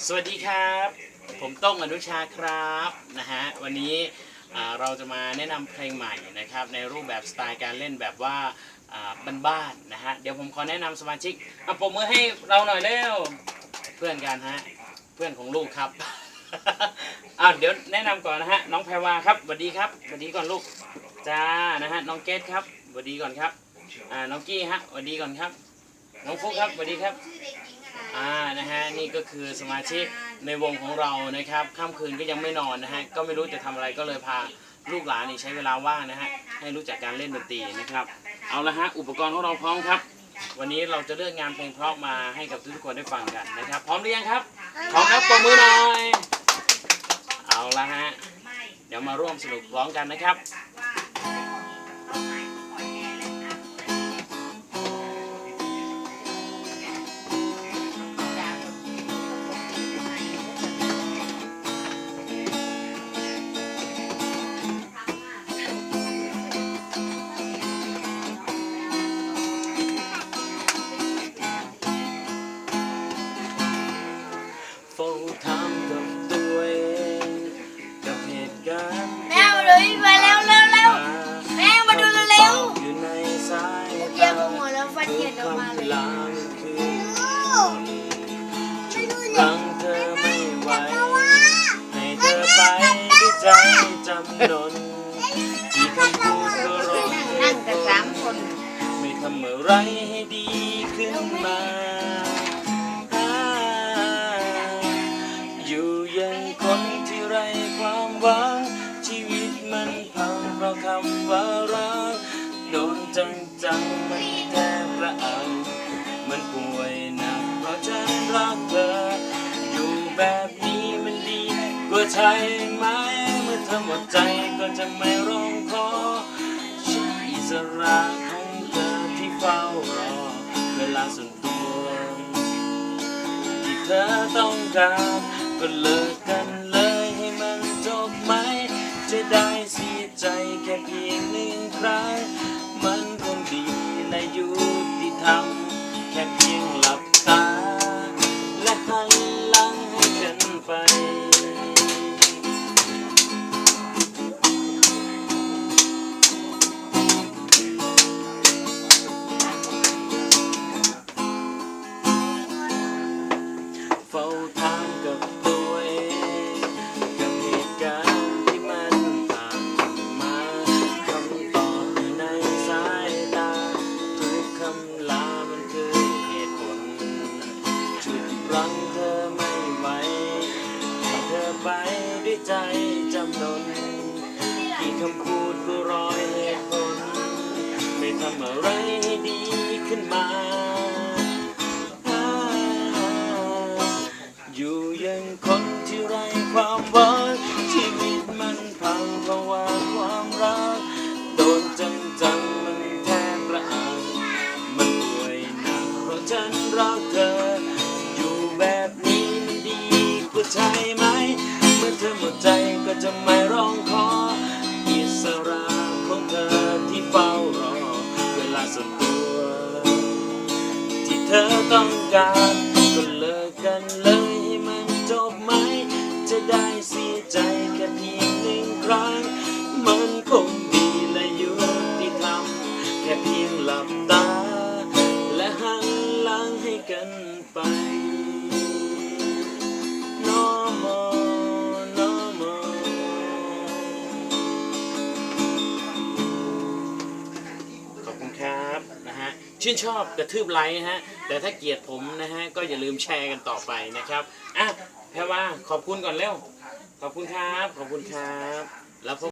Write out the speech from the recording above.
สวัสดีครับ ผมต้องอนุชาครับนะฮะวันนี้เราจะมาแนะนำเพลงใหม่นะครับ ในรูปแบบสไตล์การเล่นแบบว่าอ่าบ้านๆนะฮะเดี๋ยวผมขอแนะนำสมาชิกเอาปมมือให้เราหน่อยเร็วเพื่อนกันฮะเพื่อนของลูกครับอ้าวเดี๋ยวแนะนำก่อนนะฮะน้องแพรวาครับสวัสดีครับสวัสดีก่อนลูกจ้านะฮะน้องเกดครับสวัสดีก่อนครับอ่าน้องกี้ฮะสวัสดีก่อนครับ น้องฟุกครับสวัสดีครับ อ่านะฮะนี่ก็คือสมาชิกในวงของเรานะครับค่ำคืนก็ยังไม่นอนนะฮะก็ไม่รู้จะทำอะไรก็เลยพาลูกหลานนี่ใช้เวลาว่างนะฮะให้รู้จักการเล่นดนตรีนะครับ เอาละฮะอุปกรณ์ของเราพร้อมครับ วันนี้เราจะเลือกงานเพลงเพราะมาให้กับทุกคนได้ฟังกันนะครับ พร้อมหรือยังครับพร้อมครับปรบมือหน่อย เอาละฮะเดี๋ยวมาร่วมสนุกร้องกันนะครับ พี่มาเร็วเร็วเร็วแม่มาดูเร็วอยู่ในสายเยี่ยมหัวแล้วฟันเหยียดออกมาเลยลางคือทุกครั้งเธอไม่ไหวให้เธอไปด้วยใจจำนนที่คำพูดก็ร้องนั่งกันสามคน ไม่ทำอะไรให้ดีขึ้นมา จังจังๆมันแทบระอังมันป่วยหนักเพราะฉันรักเธอ อยู่แบบนี้มันดีกว่าใช่ไหมเมื่อเธอหมดใจก็จะไม่ร้องขอฉันอิสระของเธอที่เฝ้ารอ เวลาส่วนตัวที่เธอต้องการก็เลิกกันเลยให้มันจบไหม จะได้เสียใจแค่เพียงหนึ่งครั้ง รังเธอไม่ไหวเธอไปด้วยใจจำนนกี่คำพูดก็ร้อยเหตุผล ไม่ทำอะไรให้ดีขึ้นมาอยู่ยังคนที่ไร้ความหวัง จะไม่ร้องขออิสระของเธอที่เฝ้ารอ เวลาส่วนตัว ที่เธอต้องการก็เลิกกันเลยให้มันจบไหม จะได้เสียใจแค่เพียงหนึ่งครั้ง มันคงดีและยุติธรรมแค่เพียงหลับตา และหันหลังให้กันไป ชื่นชอบกระทืบไลค์นะฮะ แต่ถ้าเกลียดผมนะฮะ ก็อย่าลืมแชร์กันต่อไปนะครับอะแพรว่าขอบคุณก่อนเร็ว ขอบคุณครับ ขอบคุณครับ แล้วพบ